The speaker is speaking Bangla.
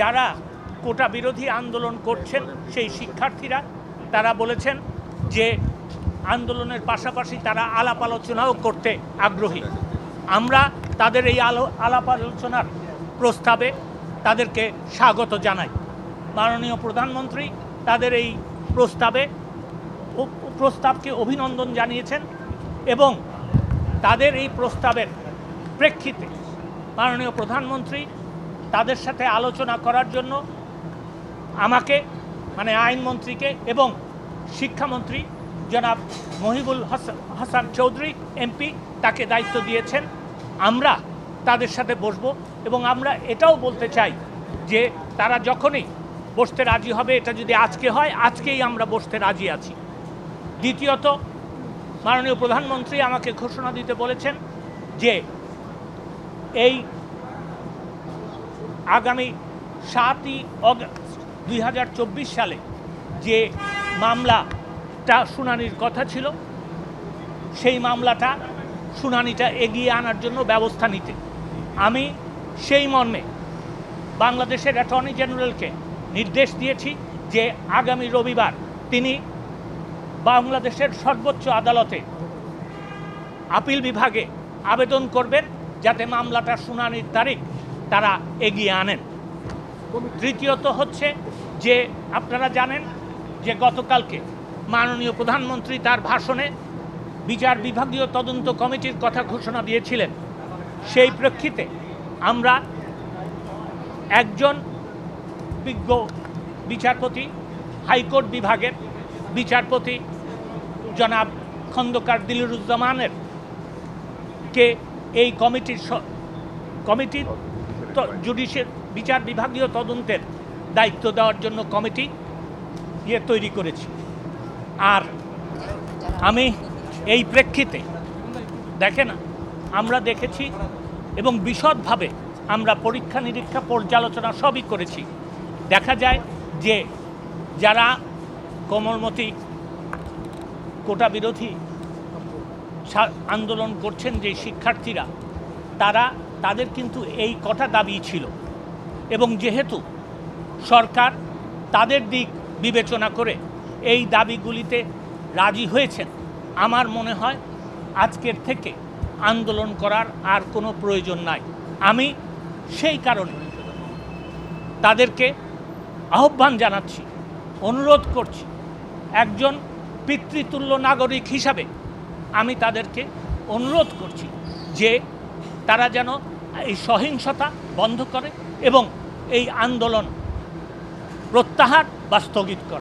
যারা কোটা বিরোধী আন্দোলন করছেন, সেই শিক্ষার্থীরা, তারা বলেছেন যে আন্দোলনের পাশাপাশি তারা আলাপ আলোচনাও করতে আগ্রহী। আমরা তাদের এই আলো, আলাপ আলোচনার প্রস্তাবে তাদেরকে স্বাগত জানাই। মাননীয় প্রধানমন্ত্রী তাদের এই প্রস্তাবে প্রস্তাবকে অভিনন্দন জানিয়েছেন এবং তাদের এই প্রস্তাবের প্রেক্ষিতে মাননীয় প্রধানমন্ত্রী তাদের সাথে আলোচনা করার জন্য আমাকে মানে আইনমন্ত্রীকে এবং শিক্ষামন্ত্রী জনাব মহিবুল হাসান হাসান চৌধুরী এমপি তাকে দায়িত্ব দিয়েছেন। আমরা তাদের সাথে বসবো এবং আমরা এটাও বলতে চাই যে তারা যখনই বসতে রাজি হবে, এটা যদি আজকে হয়, আজকেই আমরা বসতে রাজি আছি। দ্বিতীয়ত, মাননীয় প্রধানমন্ত্রী আমাকে ঘোষণা দিতে বলেছেন যে এই আগামী সাতই অগস্ট দুই হাজার চব্বিশ সালে যে মামলাটা শুনানির কথা ছিল, সেই মামলাটা শুনানিটা এগিয়ে আনার জন্য ব্যবস্থা নিতে। আমি সেই মর্মে বাংলাদেশের অ্যাটর্নি জেনারেলকে নির্দেশ দিয়েছি যে আগামী রবিবার তিনি বাংলাদেশের সর্বোচ্চ আদালতে আপিল বিভাগে আবেদন করবেন, যাতে মামলাটা শুনানির তারিখ তারা এগিয়ে আনেন। তৃতীয়ত হচ্ছে যে, আপনারা জানেন যে গতকালকে মাননীয় প্রধানমন্ত্রী তার ভাষণে বিচার বিভাগীয় তদন্ত কমিটির কথা ঘোষণা দিয়েছিলেন। সেই প্রেক্ষিতে আমরা একজন বিজ্ঞ বিচারপতি, হাইকোর্ট বিভাগের বিচারপতি জনাব খন্দকার দিলুরুজ্জামানের কে এই কমিটির কমিটির জুডিশিয়াল বিচার বিভাগীয় তদন্তের দায়িত্ব দেওয়ার জন্য কমিটি ইয়ে তৈরি করেছি। আর আমি এই প্রেক্ষিতে, দেখেন, আমরা দেখেছি এবং বিশদভাবে আমরা পরীক্ষা নিরীক্ষা পর্যালোচনা সবই করেছি। দেখা যায় যে যারা কোমলমতি কোটা বিরোধী আন্দোলন করছেন যে শিক্ষার্থীরা, তারা তাদের কিন্তু এই কটা দাবি ছিল। এবং যেহেতু সরকার তাদের দিক বিবেচনা করে এই দাবিগুলিতে রাজি হয়েছেন, আমার মনে হয় আজকের থেকে আন্দোলন করার আর কোনো প্রয়োজন নাই। আমি সেই কারণে তাদেরকে আহ্বান জানাচ্ছি, অনুরোধ করছি, একজন পিতৃতুল্য নাগরিক হিসাবে আমি তাদেরকে অনুরোধ করছি যে তারা যেন এই সহিংসতা বন্ধ করে এবং এই আন্দোলন প্রত্যাহার বা স্থগিত করে।